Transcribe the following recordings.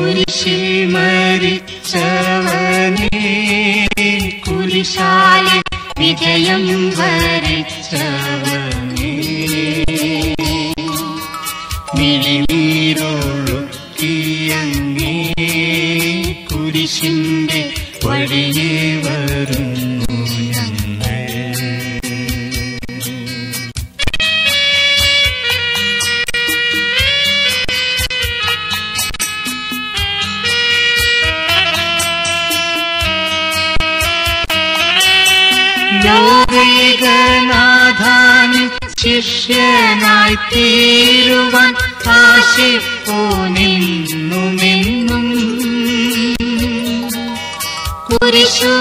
കുരിശിൽ മരിച്ചവനെ കുരിശാലെ വിജയം വരിച്ചവനെ. മിഴിനീരൊഴുക്കിയ ലോകൈകനാഥാനി ശിഷ്യനായി തീരുവാൻ ആശിപ്പോനെന്നുമെന്നും കുരിശു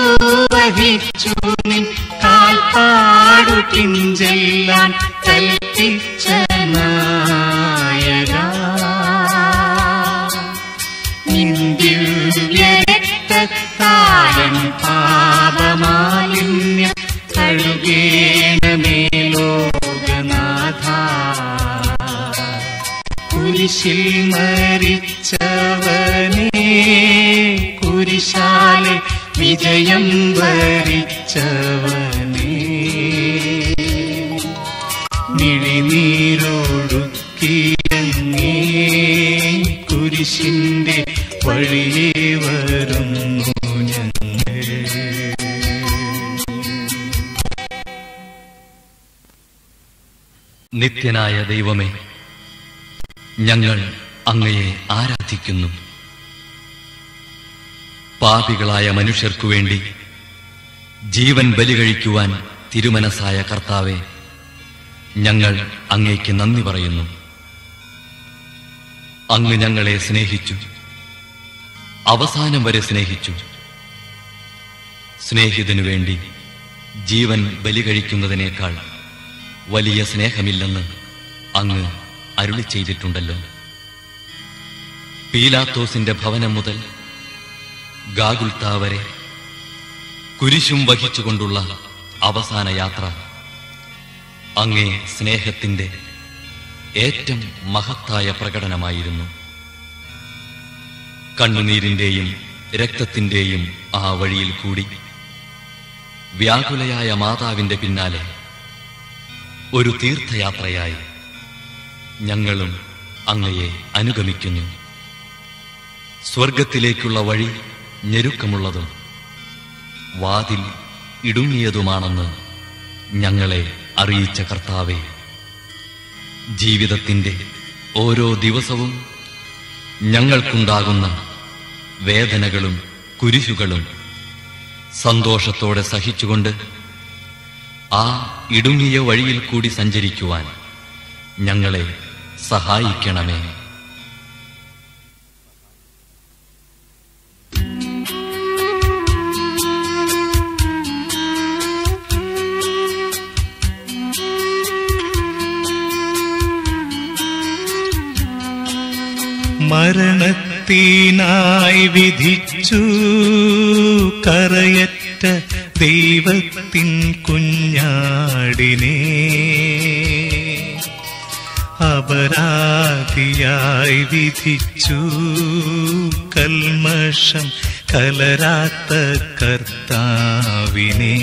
വഹിച്ചു നിൻ കാൽപ്പാടു പിഞ്ചെല്ലാൻ കൽപ്പിച്ച നായക പാപമാലിന്യ വിജയം വരിച്ചവനേ. മിഴിനീരൊഴുക്കിയങ്ങേ കുരിശിന്റെ വഴിയേ വരുന്നു നിത്യനായ ദൈവമേ ഞങ്ങൾ അങ്ങയെ ആരാധിക്കുന്നു. പാപികളായ മനുഷ്യർക്കു വേണ്ടി ജീവൻ ബലി കഴിക്കുവാൻ തിരുമനസായ കർത്താവെ ഞങ്ങൾ അങ്ങേക്ക് നന്ദി പറയുന്നു. അങ്ങ് ഞങ്ങളെ സ്നേഹിച്ചു. അവസാനം വരെ സ്നേഹിച്ചു. സ്നേഹിതനു വേണ്ടി ജീവൻ ബലി കഴിക്കുന്നതിനേക്കാൾ വലിയ സ്നേഹമില്ലെന്ന് അങ്ങ് അരുളി ചെയ്തിട്ടുണ്ടല്ലോ പീലാത്തോസിന്റെ ഭവനം മുതൽ ഗാഗുൽത്ത വരെ കുരിശും വഹിച്ചുകൊണ്ടുള്ള അവസാന യാത്ര. അങ്ങേ സ്നേഹത്തിന്റെ ഏറ്റവും മഹത്തായ പ്രകടനമായിരുന്നു. കണ്ണുനീരിന്റെയും രക്തത്തിന്റെയും ആ വഴിയിൽ കൂടി വ്യാകുലയായ മാതാവിന്റെ പിന്നാലെ ഒരു തീർത്ഥയാത്രയായി ഞങ്ങളും അങ്ങയെ അനുഗമിക്കുന്നു. സ്വർഗത്തിലേക്കുള്ള വഴി ഞെരുക്കമുള്ളതും വാതിൽ ഇടുങ്ങിയതുമാണെന്ന് ഞങ്ങളെ അറിയിച്ച കർത്താവെ ജീവിതത്തിന്റെ ഓരോ ദിവസവും ഞങ്ങൾക്കുണ്ടാകുന്ന വേദനകളും കുരിശുകളും സന്തോഷത്തോടെ സഹിച്ചുകൊണ്ട് ആ ഇടുങ്ങിയ വഴിയിൽ കൂടി സഞ്ചരിക്കുവാൻ ഞങ്ങളെ സഹായിക്കണമേ. മരണത്തിനായി വിധിച്ചു. കറയറ്റ ദൈവത്തിൻ കുഞ്ഞാടിനെ. അപരാധിയായി വിധിച്ചു. കൽമഷം കലരാത്ത കർത്താവിനെ.